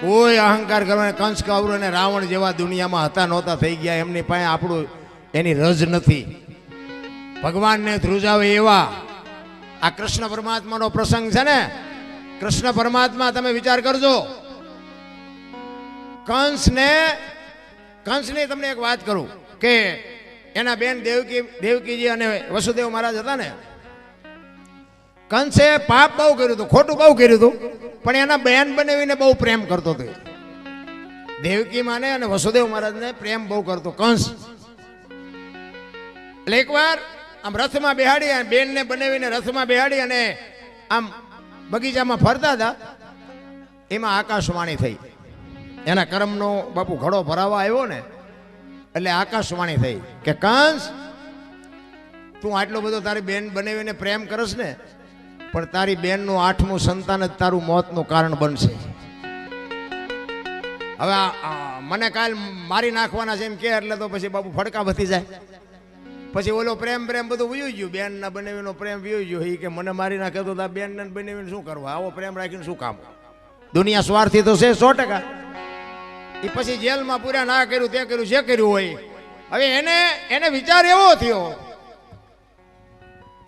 કોઈ અહંકાર કરવાને કંસ કૌરવ અને રાવણ જેવા દુનિયામાં હતા, નહોતા, થઈ ગયા. એમની પાસે આપણું એની રજ નથી. ભગવાનને ધ્રુજાવે એવા. આ કૃષ્ણ પરમાત્માનો પ્રસંગ છે ને? કૃષ્ણ પરમાત્મા તમે વિચાર કરજો. કંસને, કંસની તમને એક વાત કરું કે એના બેન દેવકી, દેવકીજી અને વસુદેવ મહારાજ હતા ને કંસે પાપ બહુ કર્યું હતું, ખોટું બહુ કર્યું હતું, પણ એના બેન બનાવીને બહુ પ્રેમ કરતો હતો દેવકી માને અને વસુદેવ મહારાજને પ્રેમ બહુ કરતો, કંસ. એટલે એકવાર આમ રથમાં બેહાડી અને બેનને બનાવીને રથમાં બેહાડી અને આમ બગીચામાં ફરતા હતા, એમાં આકાશવાણી થઈ. એના કર્મનો બાપુ ઘડો ભરાવા આવ્યો ને, એટલે આકાશવાણી થઈ કે, કંસ, તું આટલો બધો તારી બેન બનાવીને પ્રેમ કરસ ને પણ તારી બેનનું આઠમું સંતાન જ તારું મોતનું કારણ બનશે. હવે મને કાલ મારી નાખવાના છે એમ કે, એટલે તો પછી બાપુ ફડકા વધી જાય. પછી ઓલો પ્રેમ પ્રેમ બધું વયું ગયું. બેન ના બનાવીનો પ્રેમ વયું ગયો. એ કે મને મારી નાખે તો આ બેન ને બનાવીને શું કરવા? આવો પ્રેમ રાખીને શું કામ? દુનિયા સ્વાર્થી તો છે સો ટકા. એ પછી જેલમાં પૂરા ના કર્યું, તે કર્યું, જે કર્યું હોય. હવે એને એને વિચાર એવો થયો.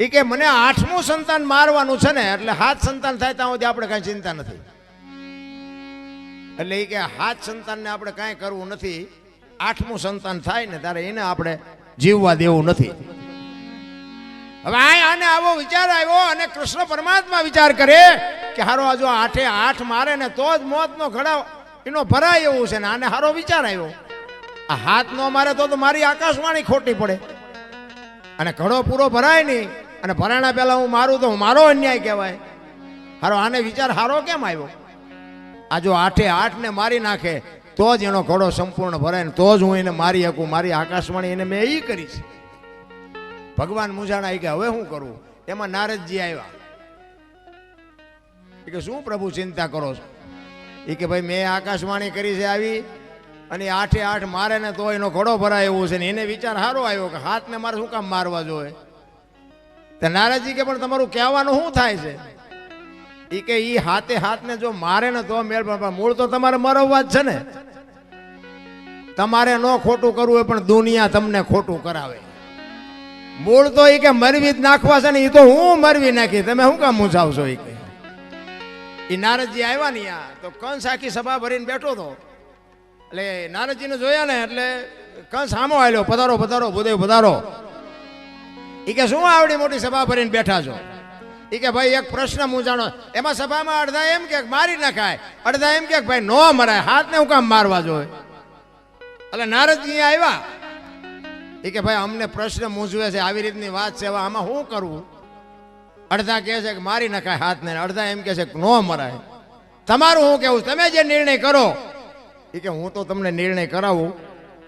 એ કે મને આઠમું સંતાન મારવાનું છે ને, એટલે હાથ સંતાન થાય ત્યાં સુધી આપણે કાંઈ ચિંતા નથી. એટલે એ કે હાથ સંતાનને આપણે કાંઈ કરવું નથી. આઠમું સંતાન થાય ને, ત્યારે એને આપણે જીવવા દેવું નથી. હવે આને આવો વિચાર આવ્યો અને કૃષ્ણ પરમાત્મા વિચાર કરે કે હારો આ જો આઠે આઠ મારે ને, તો જ મોતનો ઘડા એનો ભરાય એવું છે ને, આને હારો વિચાર આવ્યો. આ હાથ નો મારે તો મારી આકાશવાણી ખોટી પડે. અને ઘડો પૂરો ભરાય નહીં. અને ભરાણા પહેલાં હું મારું તો મારો અન્યાય કહેવાય. હારો, આને વિચાર હારો કેમ આવ્યો? આ જો આઠે આઠને મારી નાખે, તો જ એનો ઘડો સંપૂર્ણ ભરાય ને તો જ હું એને મારી શકું, મારી આકાશવાણી એને મેં એ કરીશ ભગવાન મૂંઝાણા આવી કે, હવે શું કરવું એમાં નારદજી આવ્યા. કે, શું પ્રભુ ચિંતા કરો છો? એ કે, ભાઈ, મેં આકાશવાણી કરી છે આવી અને આઠે આઠ મારે ને તો એનો ઘોડો ભરાય એવું છે ને એને વિચાર સારો આવ્યો કે હાથને મારે શું કામ મારવા જોઈએ? તો નારદજી કે પણ તમારું કહેવાનું શું થાય છે? એ કે એ હાથે હાથને જો મારે ને તો મેળ પણ મૂળ તો તમારે મરવવા જ છે ને. તમારે ન ખોટું કરવું હોય પણ દુનિયા તમને ખોટું કરાવે. મૂળ તો એ કે મરવી જ નાખવા છે ને એ તો હું મરવી નાખી. તમે શું કામ મૂંઝાવશો એ કે? એ નારદજી આવ્યા ને આ તો કંસ આખી સભા ભરીને બેઠો હતો એટલે નારદજીને જોયા ને એટલે કંસ સામો આવ્યો પધારો પધારો, ભૂદેવ પધારો. એ કે, શું આવડી મોટી સભા ભરીને બેઠા છો? એ કે, ભાઈ, એક પ્રશ્ન મૂંઝાણો એમાં સભામાં અડધા એમ કે, મારી નખાય. અડધા એમ કે, ભાઈ, નો મરાય, હાથને હું કામ મારવા જોઈએ એટલે નારદજી આવ્યા. એ કે, ભાઈ, અમને પ્રશ્ન મૂંઝવે છે, આવી રીતની વાત છે આમાં શું કરવું અડધા કહે છે કે, મારી નખાય હાથને. અડધા એમ કહે છે કે, નો મરાય. તમારું શું કેવું તમે જે નિર્ણય કરો. એ કે હું તો તમને નિર્ણય કરાવું,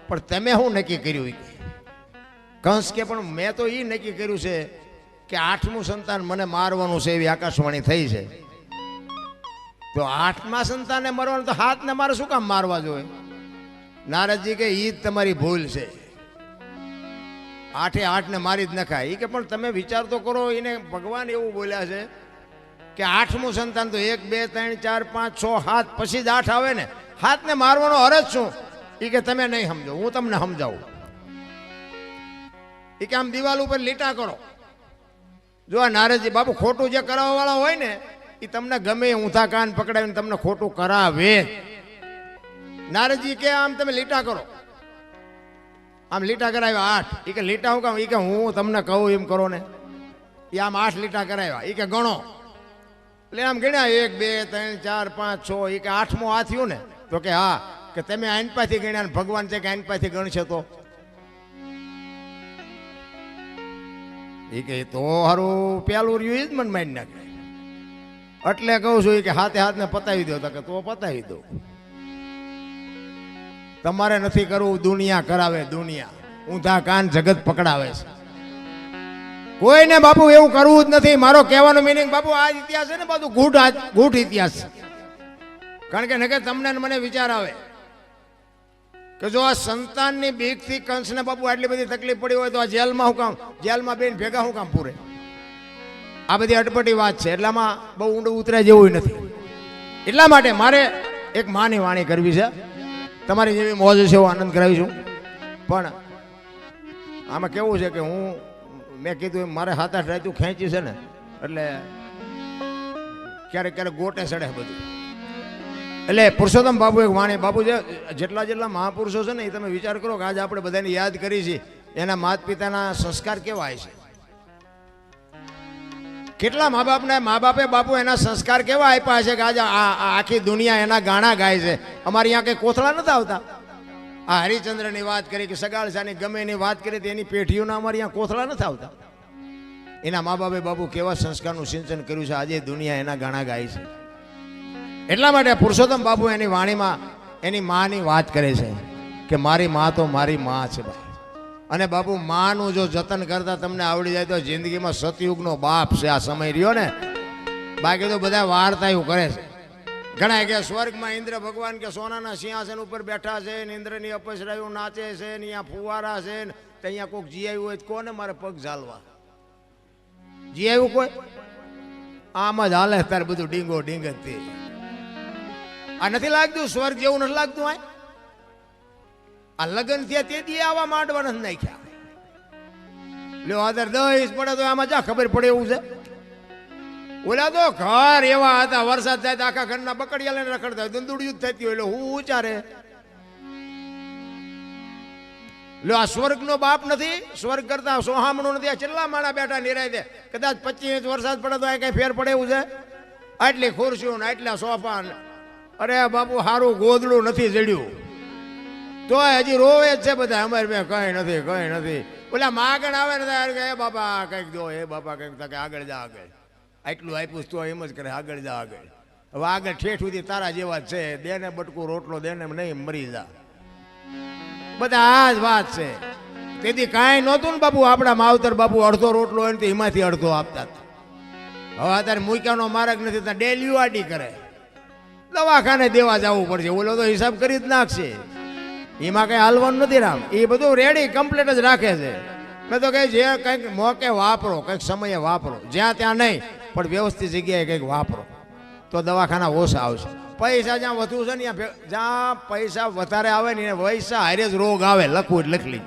પણ તમે શું નક્કી કર્યું કે? કંસ કે, પણ મેં તો એ નક્કી કર્યું છે કે આઠમું સંતાન મને મારવાનું છે એવી આકાશવાણી થઈ છે. તો આઠમા સંતાને મરવાનું તો હાથને મારે શું કામ મારવા જોઈએ? નારદજી કે એ જ તમારી ભૂલ છે. આઠે આઠને મારી જ નખાય. એ કે, પણ તમે વિચાર તો કરો, એને ભગવાન એવું બોલ્યા છે કે આઠમું સંતાન તો એક, બે, ત્રણ, ચાર, પાંચ, છ હાથ પછી જ આઠ આવે ને. હાથને મારવાનો અરજ શું? એ કે તમે નહીં સમજો, હું તમને સમજાવું. એ કે આમ દિવાલ ઉપર લીટા કરો. જો આ નારદજી બાપુ ખોટું જે કરાવવા વાળા હોય ને એ તમને ગમે ઊંધા કાન પકડાવીને તમને ખોટું કરાવે. નારદજી કે આમ તમે લીટા કરો. આમ લીટા કરાવ્યા આઠ. એ કે લીટા હું કામ? એ કે હું તમને કહું એમ કરો ને. એ આમ આઠ લીટા કરાવ્યા. એ કે ગણો. એટલે આમ ગણ્યા, એક, બે, ત્રણ, ચાર, પાંચ, છ એ કે આઠમો આ થયું ને. તો કે હા, કે તમે આઈનપાથી ગણ્યા ભગવાન છે કે આઈનપાથી ગણશે તો એ કે તો હારું પેલું રહ્યું એ જ મને મારી નાખે. એટલે કહું છું કે હાથે હાથને પતાવી દો કે તો પતાવી દો. તમારે નથી કરવું, દુનિયા કરાવે, દુનિયા. ઊંધા કાન જગત પકડાવે છે. કોઈને બાપુ એવું કરવું જ નથી. મારો કહેવાનો મિનિંગ બાપુ આ ઇતિહાસ છે ને, બધું આ- ગૂઢ ઇતિહાસ છે. કારણ કે નકે તમને મને વિચાર આવે કે જો આ સંતાનની બીકથી કંસને બાપુ આટલી બધી તકલીફ પડી હોય તો આ જેલમાં હું કામ, જેલમાં બેન ભેગા હું કામ પૂરે? આ બધી અટપટી વાત છે. એટલામાં બહુ ઊંડું ઉતરે જેવું નથી. એટલા માટે મારે એક માની વાણી કરવી છે. તમારી જેવી મોજ છે એવો આનંદ કરાવીશું પણ આમાં કેવું છે કે હું, મેં કીધું એમ, મારે હાથ આઠ રાતું ખેંચી છે ને. એટલે ક્યારેક ક્યારેક ગોટે ચડે બધું. એટલે પુરુષોત્તમ બાપુ એક વાણી બાપુ છે જેટલા જેટલા મહાપુરુષો છે ને, એ તમે વિચાર કરો કે આજે આપણે બધાને યાદ કરી છે, એના માત પિતાના સંસ્કાર કેવા છે? કેટલા મા બાપને મા બાપે બાપુ એના સંસ્કાર કેવા આપ્યા છે કે આજે આખી દુનિયા એના ગાણા ગાય છે? અમારે અહીંયા કંઈ કોથળા નથી આવતા? આ હરિચંદ્રની વાત કરી કે સગાળસાની ગમે એની વાત કરી તો એની પેઢીઓના અમારે અહીંયા કોથળા નથી આવતા? એના મા બાપે બાપુ કેવા સંસ્કારનું સિંચન કર્યું છે? આજે દુનિયા એના ગાણા ગાય છે. એટલા માટે પુરુષોત્તમ બાપુ એની વાણીમાં, એની માની વાત કરે છે કે મારી મા તો મારી મા છે ભાઈ. અને બાપુ, માનું જો જતન કરતા તમને આવડી જાય તો જિંદગીમાં સતયુગનો બાપ છે. આ સમય રહ્યો ને, બાકી તો બધા વાર્તા એવું કરે છે. ઘણા કે સ્વર્ગમાં ઇન્દ્ર ભગવાન કે સોનાના સિંહાસન ઉપર બેઠા છે ને ઇન્દ્રની અપસરાયું નાચે છે ને અહીંયા ફુવારા છે ને અહીંયા કોઈક જીયાયું હોય કોને મારે પગ ઝાલવા? જીયાયું કોઈ? આમ જ હાલે તારે બધું ડીંગો ડીંગ જ તે આ નથી લાગતું? સ્વર્ગ જેવું નથી લાગતું આ? આ લગ્ન થયા તે દી આવા માંડવા નથી નાખ્યા. લ્યો આદર દહીશ પડે તો આમાં જા ખબર પડે એવું છે? ઓલા તો ઘર એવા હતા, વરસાદ થાય તો આખા ઘરના બકડિયા લઈને રખડતા ધંધુડિયું જ થતી હોય એટલે હું ઉચારે લ્યો, આ સ્વર્ગનો બાપ નથી, સ્વર્ગ કરતા સોહામણો નથી, આ છેલ્લા માણા બેઠા નિરાય દે. કદાચ પચીસ વરસાદ પડે તો આ કઈ ફેર પડે એવું છે? આટલી ખુરશીઓ ને આટલા સોફા ને અરે બાપુ સારું ગોદડું નથી જડ્યું. તોય હજી રોવે જ છે બધા. અમારે મેં કઈ નથી કઈ નથી. ઓલા માગણ આવે ને ત્યારે કે, એ બાપા કંઈક દો, એ બાપા કંઈક તો કે આગળ જા આગળ. આટલું આપ્યું તો એમ જ કરે, આગળ જા આગળ. હવે આગળ ઠેઠ સુધી તારા જેવા છે. દે ને બટકું રોટલો, દેને નહીં, મરી જા. બધા આ જ વાત છે. તેથી કાંઈ નહોતું ને બાપુ, આપણા માવતર બાપુ અડધો રોટલો હોય ને તો એમાંથી અડધો આપતા હતા. હવે અત્યારે મૂક્યાનો માર્ગ નથી, ત્યાં ડેલી આડી કરે. દવાખાને દેવા જવું પડશે. ઓલો તો હિસાબ કરી જ નાખશે. એમાં કઈ હાલવાનું નથી રામ. એ બધું રેડી કમ્પ્લીટ જ રાખે છે. મેં તો કહે જે કંઈક મોકે વાપરો, કંઈક સમયે વાપરો. જ્યાં ત્યાં નહીં, પણ વ્યવસ્થિત જગ્યાએ કંઈક વાપરો. તો દવાખાના ઓછા આવશે. પૈસા જ્યાં વધુ છે ને જ્યાં પૈસા વધારે આવે ને પૈસા હારે જ રોગ આવે, લખવું જ લખલી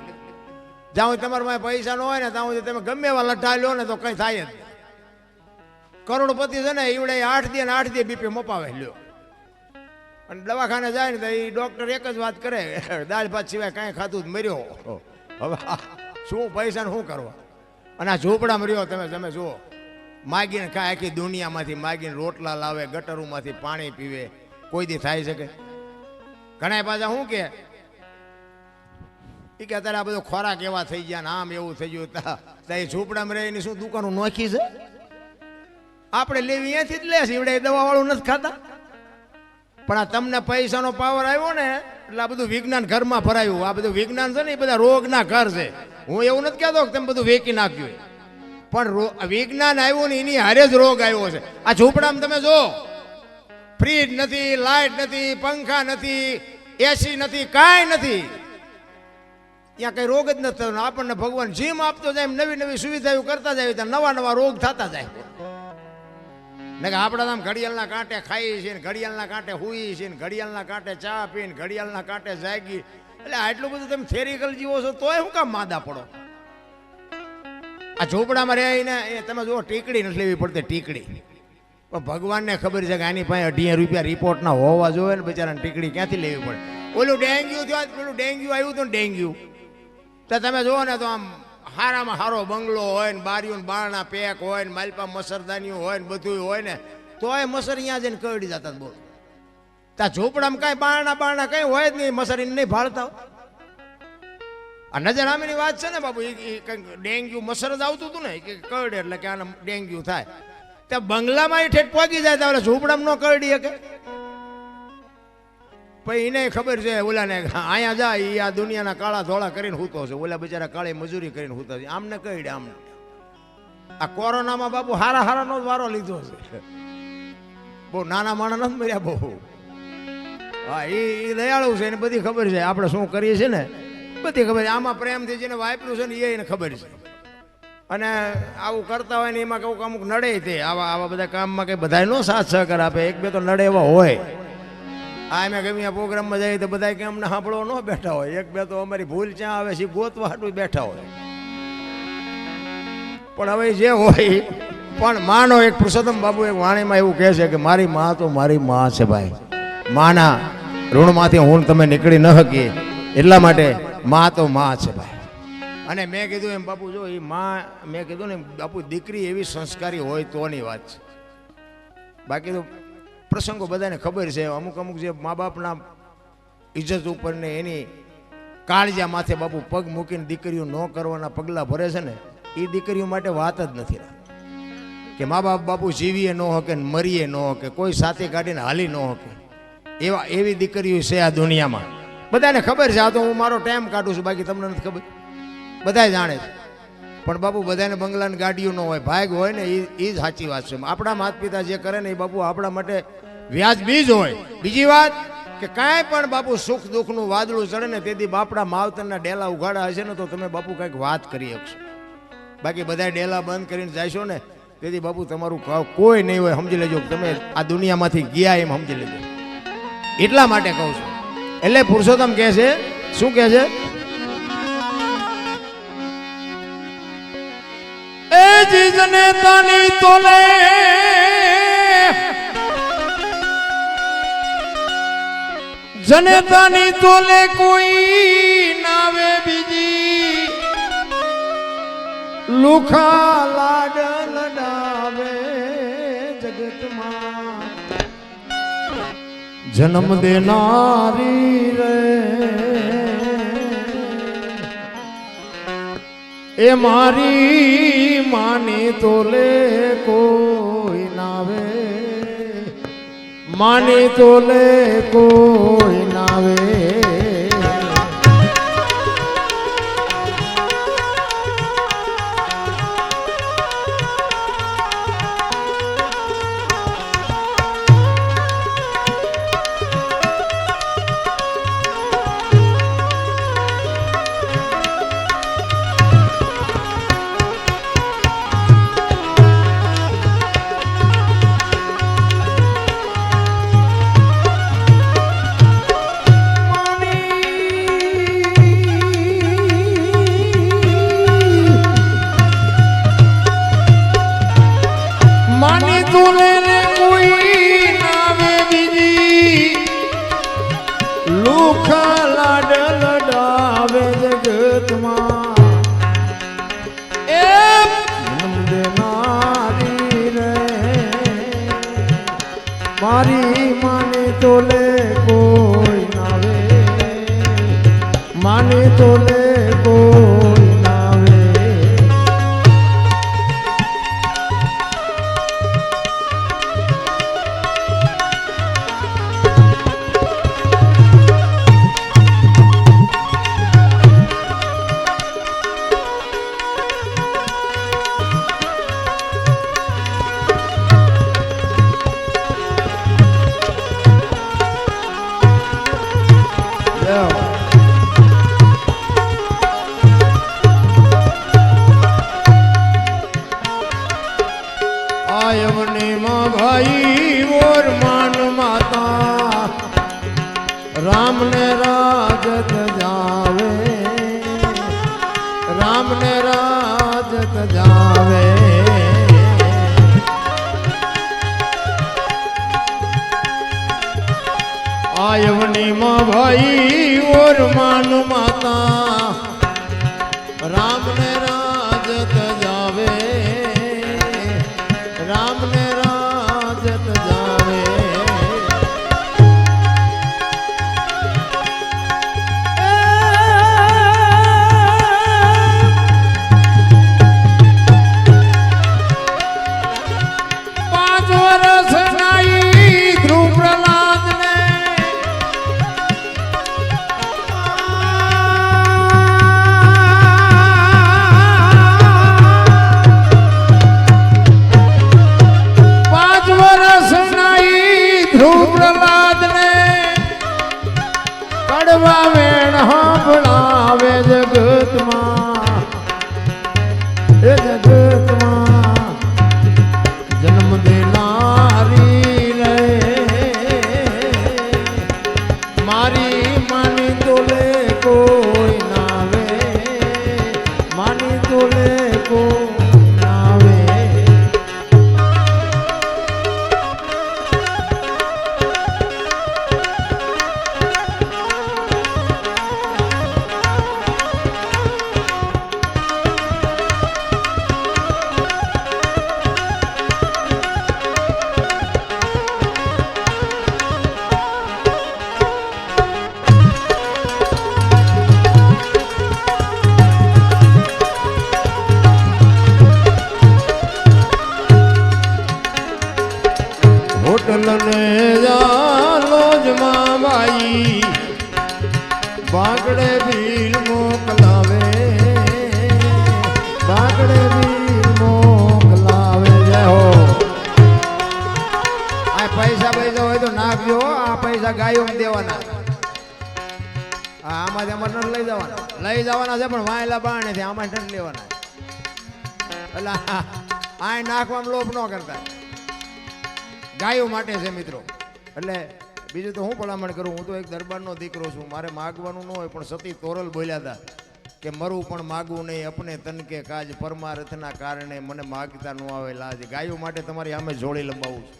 જ્યાં સુધી તમારા પાસે પૈસા ન હોય ને ત્યાં સુધી તમે ગમે એવા લઠ્ઠા લો ને તો કંઈ થાય જ. કરોડપતિ છે ને એવડે આઠ દે ને આઠ દે બીપી મપાવે, લ્યો. અને દવાખાને જાય ને તો એ ડોક્ટર એક જ વાત કરે દાળ ભાત સિવાય કાંઈ ખાતું જ મર્યો. હવે શું પૈસા શું કરવા? અને આ ઝૂંપડામાં રહ્યો તમે તમે જુઓ. માગીને કાંઈ આખી દુનિયામાંથી માગીને રોટલા લાવે ગટરોમાંથી પાણી પીવે. કોઈ દી થાય શકે? ઘણા પાછા શું કે? એ કે અત્યારે આ બધો ખોરાક એવા થઈ ગયા ને આમ એવું થઈ ગયું. તા એ ઝૂંપડામાં રહીને શું દુકાનો નોખી છે? આપણે લેવી અહીંયાથી જ લેશે એવડે દવાવાળું નથી ખાતા. પણ આ તમને પૈસાનો પાવર આવ્યો ને, એટલે આ બધું વિજ્ઞાન ઘરમાં ભરાયું. આ બધું વિજ્ઞાન છે ને, એ બધા રોગના ઘર છે. હું એવું નથી કહેતો કે તમે બધું વેકી નાખ્યું પણ વિજ્ઞાન આવ્યું ને, એની હારે જ રોગ આવ્યો છે. આ ઝૂંપડામાં તમે જો ફ્રીજ નથી લાઇટ નથી, પંખા નથી એસી નથી, કાંઈ નથી. ત્યાં કઈ રોગ જ નથી આપણને ભગવાન જીમ આપતો જાય નવી નવી સુવિધાઓ કરતા જાય, ત્યાં નવા નવા રોગ થતા જાય. ને આપણે આમ ઘડિયાળના કાંટે ખાઈએ છીએ ને ઘડિયાળના કાંટે હુઈએ છીએ ને ઘડિયાળના કાંટે ચા પીને ઘડિયાળના કાંટે જાગી. એટલે આટલું બધું તમે થેરિકલ જીવો છો, તોય શું કામ માદા પડો? આ ઝોપડામાં રહીને એ તમે જુઓ, ટીકડી નથી લેવી પડતી, ટીકડી. પણ ભગવાનને ખબર છે કે આની પાસે અઢી રૂપિયા રિપોર્ટના હોવા જોઈએ ને બિચારાને ટીકડી ક્યાંથી લેવી પડે? ઓલું ડેન્ગ્યુ થયું પેલું ડેન્ગ્યુ આવ્યું હતું ને ડેન્ગ્યુ. તો તમે જુઓ ને તો આમ હારામાં સારો બંગલો હોય ને બારીઓને બારણા પેક હોય ને માલપા મસરદાનીઓ હોય ને બધું હોય ને, તોય મસર અહીંયા જઈને કરડી જતા બોલ. ત્યાં ઝૂંપડામાં કાંઈ બારણા બારણા કંઈ હોય જ નહીં મસરીને નહીં ભાળતા આ નજર આમીની વાત છે ને બાબુ એ કંઈક ડેન્ગ્યુ મસર જ આવતું હતું ને કે કરડે એટલે કે આને ડેન્ગ્યુ થાય. ત્યાં બંગલામાં એ ઠેઠ પહોંચી જાય ત્યારે ઝૂંપડામાં ન કરડી શકે. પછી એને ખબર છે, ઓલાને અહીંયા જાય એ આ દુનિયાના કાળા ધોળા કરીને હૂતો છે. ઓલા બિચારા કાળી મજૂરી કરીને હૂતા છે. આમને કહીડે આમને આ કોરોનામાં બાપુ હારા હારાનો જ વારો લીધો છે. બહુ નાના માણસ નથી મર્યા બહુ. હા એ દયાળુ છે એને બધી ખબર છે. આપણે શું કરીએ છીએ ને? બધી ખબર છે. આમાં પ્રેમથી જેને વાપર્યું છે ને એને ખબર છે. અને આવું કરતા હોય ને, એમાં કઉક અમુક નડે તે. આવા આવા બધા કામમાં કંઈ બધા નો સાથ સહકાર આપે. એક બે તો નડે એવા હોય. આ અમે ગમે આ પ્રોગ્રામમાં જઈએ તો બધા કે અમને સાંભળો ન બેઠા હોય. એક બે તો અમારી ભૂલ ક્યાં આવે છે ઈ ગોતવા હાટું બેઠા હોય. પણ હવે જે હોય પણ માનો એક પુરુષોત્તમ બાબુ એક વાણીમાં એવું કહે છે કે મારી માં તો મારી માં છે ભાઈ. માના ઋણમાંથી હું તમે નીકળી ન શકીએ. એટલા માટે માં તો માં છે ભાઈ. અને મેં કીધું એમ, બાપુ, જો એ માં મેં કીધું ને બાપુ, દીકરી એવી સંસ્કારી હોય તોની વાત છે. બાકી તો પ્રસંગો બધાને ખબર છે. અમુક અમુક જે મા બાપના ઇજ્જત ઉપર ને એની કાળજા માથે બાપુ પગ મૂકીને દીકરીઓ ન કરવાના પગલાં ભરે છે ને એ દીકરીઓ માટે વાત જ નથી કે મા બાપ બાપુ જીવીએ ન હકે ને મરીએ ન હકે, કોઈ સાથે કાઢીને હાલી ન હકે. એવા, એવી દીકરીઓ છે આ દુનિયામાં. બધાને ખબર છે, આ તો હું મારો ટાઈમ કાઢું છું, બાકી તમને નથી ખબર? બધાય જાણે છે. પણ બાપુ, બધાને બંગલાને ગાડીઓ ન હોય, ભાગ હોય ને એ જ સાચી વાત છે. આપણા માતા પિતા જે કરે ને એ બાપુ આપણા માટે વ્યાજબી જ હોય. બીજી વાત કે કાંઈ પણ બાપુ સુખ દુઃખનું વાદળું ચડે ને તેથી બાપડા માવતરના ડેલા ઉઘાડા હશે ને તો તમે બાપુ કંઈક વાત કરી શકશો. બાકી બધા ડેલા બંધ કરીને જાશો ને તેથી બાપુ તમારું કોઈ નહીં હોય, સમજી લેજો. તમે આ દુનિયામાંથી ગયા એમ સમજી લેજો. એટલા માટે કહું છું. એટલે પુરુષોત્તમ કહે છે, શું કહે છે? જીજને તાની તોલે. જનેતાની તોલે કોઈ નાવે બીજી. લુખા લાડ લડાવે જગતમાં. જન્મ દેનારી રે. એ મારી માની તોલે કોઈ નાવે માની તોલે કોઈ નાવે હોય તો નાખજો આ પૈસા ગાયો દેવાના. આ આમાંથી અમારે નથી લઈ જવાના. લઈ જવાના છે, પણ વાયેલા બાણે છે આમાં નથી લેવાના. એટલે આ નાખવામાં લોભ ન કરતા. ગાયો માટે છે, મિત્રો. એટલે બીજું તો હું ભલામણ કરું, હું તો એક દરબારનો દીકરો છું. મારે માગવાનું ન હોય, પણ સતી તોરલ બોલ્યા હતા કે મરું પણ માગવું નહીં, અપને તન કે કાજ. પરમાર્થના કારણે મને માગતા ન આવે લાજ. ગાયો માટે તમારી અમે જોડી લંબાવું છું.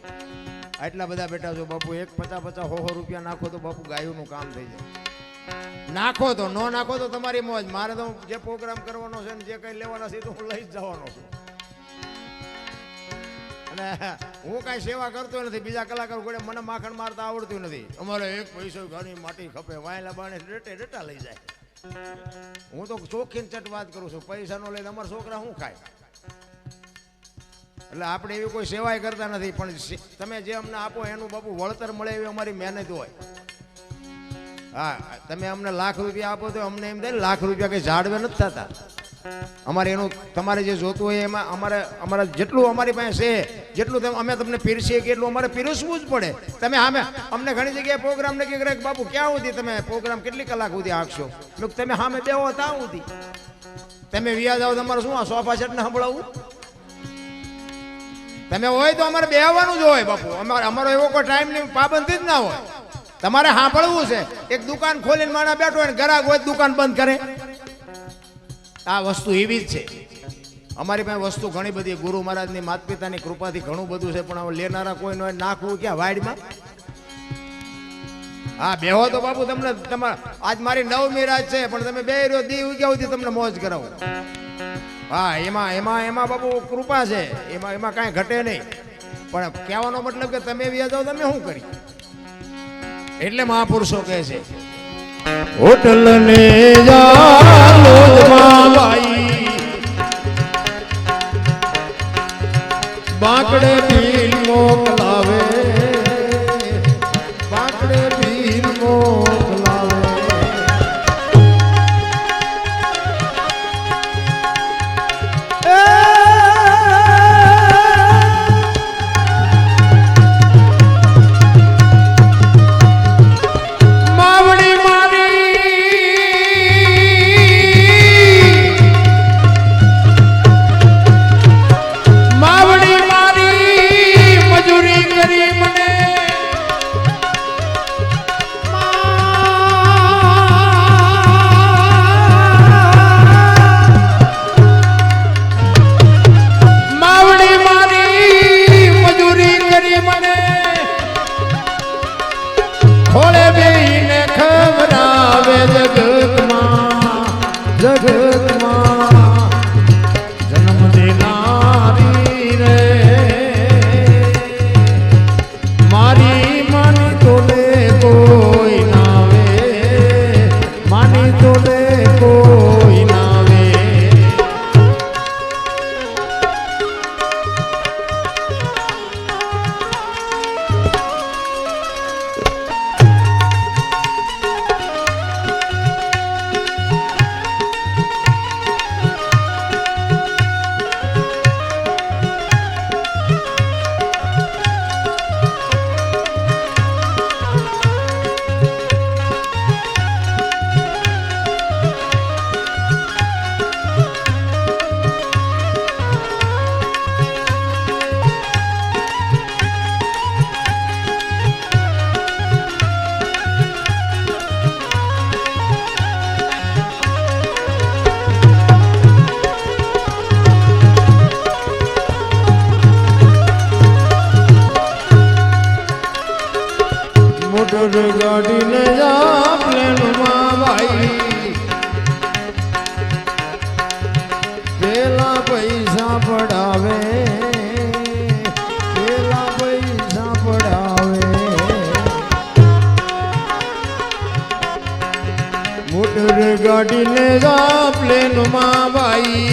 આટલા બધા બેઠા છો બાપુ, એક પચાસ પચાસ હો હો રૂપિયા નાખો તો બાપુ ગાયોનું કામ થઈ જાય. નાખો તો, ન નાખો તો તમારી મોજ. મારે તો જે પ્રોગ્રામ કરવાનો છે ને જે કંઈ લેવાના છે તો હું લઈ જ જવાનો છું. અને હું કાંઈ સેવા કરતો નથી, બીજા કલાકાર જોડે મને માખણ મારતા આવડતું નથી. અમારે એક પૈસો ઘણી માટી ખપે, વાયલા બાણે ડેટે ડેટા લઈ જાય. હું તો ચોખ્ખીને ચટ વાત કરું છું. પૈસા નો લઈને અમારા છોકરા શું ખાય? એટલે આપણે એવી કોઈ સેવાય કરતા નથી, પણ તમે જે અમને આપો, એનું બાપુ વળતર મળે એવી અમારી મહેનત હોય. હા, તમે અમને લાખ રૂપિયા આપો તો અમને એમ થાય લાખ રૂપિયા કઈ જાળવે નથી થતા. અમારે એનું, તમારે જે જોતું હોય એમાં અમારે અમારે જેટલું અમારી પાસે છે, જેટલું અમે તમને પીરસીએ કે એટલું અમારે પીરસવું જ પડે. તમે સામે અમને ઘણી જગ્યાએ પ્રોગ્રામ નક્કી કરે કે બાપુ, ક્યાં સુધી તમે પ્રોગ્રામ કેટલી કલાક સુધી આંકશો? તમે સામે બેહો ત્યાં સુધી. તમે વ્યાજ આવો, તમારે શું આ સોફા સેટ ને સંભળાવું? તમે હોય તો અમારે બેહવાનું જ હોય બાપુ. અમારે અમારો એવો કોઈ ટાઈમની પાબંધી જ ના હોય. તમારે સાંભળવું છે, એક દુકાન ખોલીને માણા બેઠો હોય ગરાક હોય દુકાન બંધ કરે. આ વસ્તુ એવી જ છે. અમારી પાસે વસ્તુ ઘણી બધી ગુરુ મહારાજની માતા પિતાની કૃપાથી ઘણું બધું છે, પણ હવે લેનારા કોઈ હોય નાખવું ક્યાં, વાડમાં? હા, બેહો તો બાપુ, તમને તમારે આજ મારી નવમી રાત છે, પણ તમે બે રહ્યો, દી ઉગ્યા સુધી તમને મોજ કરાવો. હા, એમાં એમાં એમાં બાબુ કૃપા છે. એમાં એમાં કાંઈ ઘટે નહીં. પણ કહેવાનો મતલબ કે તમે વ્યા જાઓ, તમે શું કરી? એટલે મહાપુરુષો કહે છે હોટલ ને બાકડે ભીલ ગાડીને જા પ્લેનમાં ભાઈ પેલા પૈસા પડાવે પેલા પૈસા પડાવે. મોટર ગાડીને ભાઈ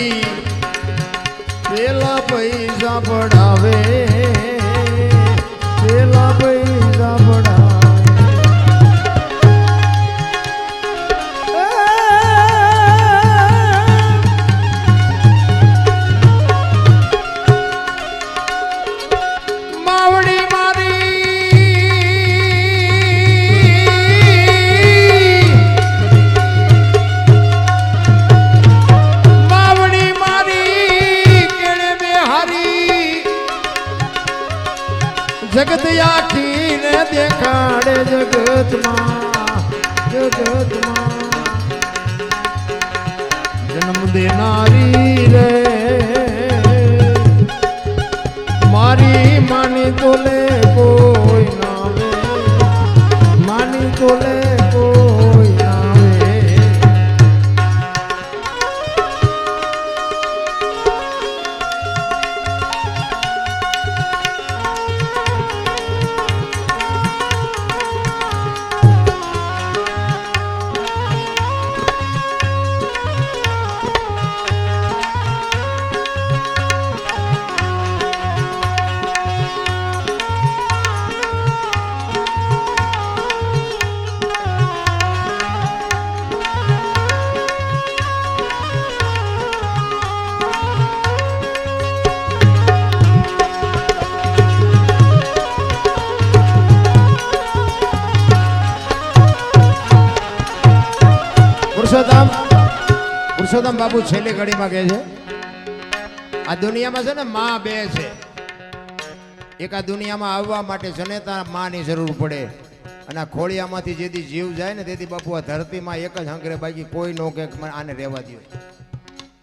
પુરુષોત્તમ બાબુ છેલ્લી ઘડીમાં કહે છે, આ દુનિયામાં છે ને માં બે છે. એક આ દુનિયામાં આવવા માટે જનેતા માની જરૂર પડે. અને આ ખોળિયામાંથી જેથી જીવ જાય ને તેથી બાપુ આ ધરતીમાં એક જ હંકરે બાકી કોઈ નો કે આને રહેવા દે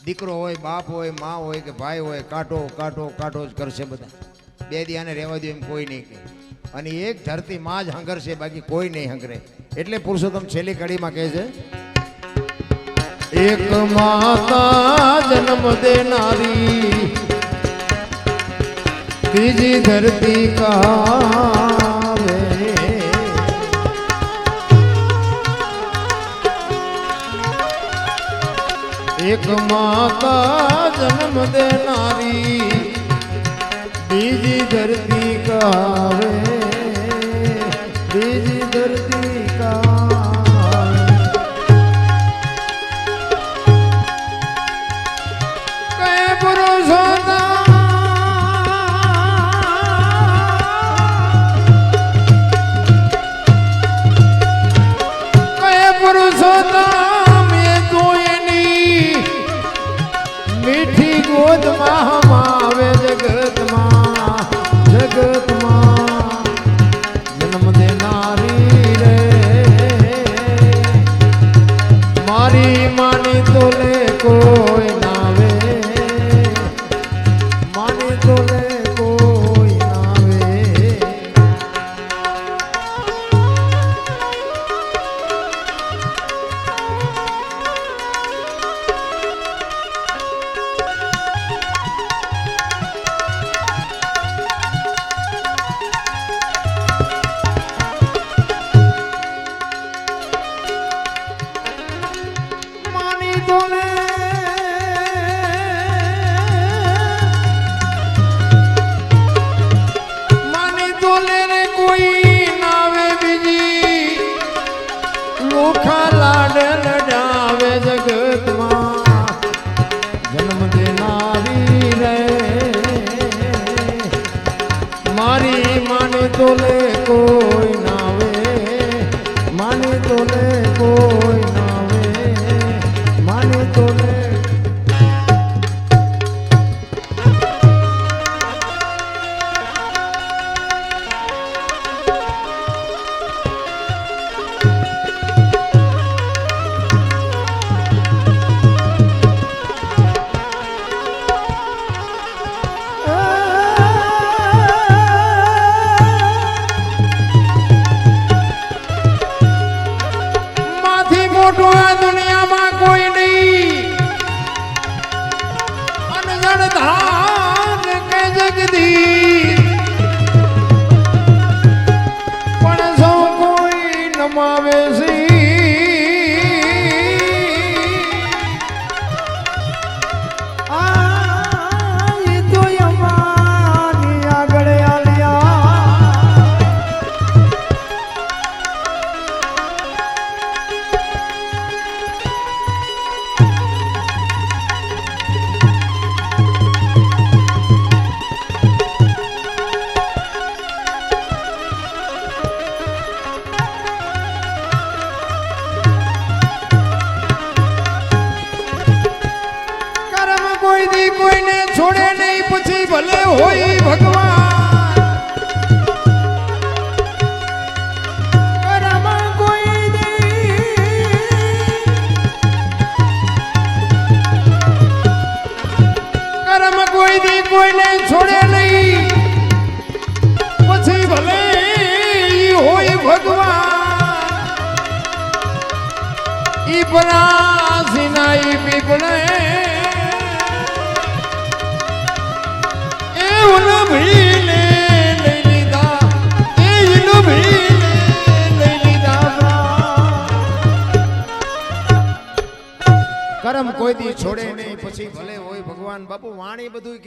દીકરો હોય, બાપ હોય, મા હોય કે ભાઈ હોય, કાંટો કાંટો કાંટો જ કરશે બધા. બે દી આને રહેવા દે એમ કોઈ નહીં કહે. અને એક ધરતી માં જ હંગરશે બાકી કોઈ નહીં હંગરે. એટલે પુરુષોત્તમ છેલ્લી કડીમાં કહે છે એક માતા જન્મ દેનારી. બીજી ધરતી કાવે એક માતા જન્મ દેનારી. બીજી ધરતી કાવે બીજી ધરતી દી કોઈને છોડે નહીં પછી ભલે હોય ભગવાન. કરમ કોઈ દી છોડે નહીં પછી ભલે હોય ભગવાન બાપુ વાણી બધું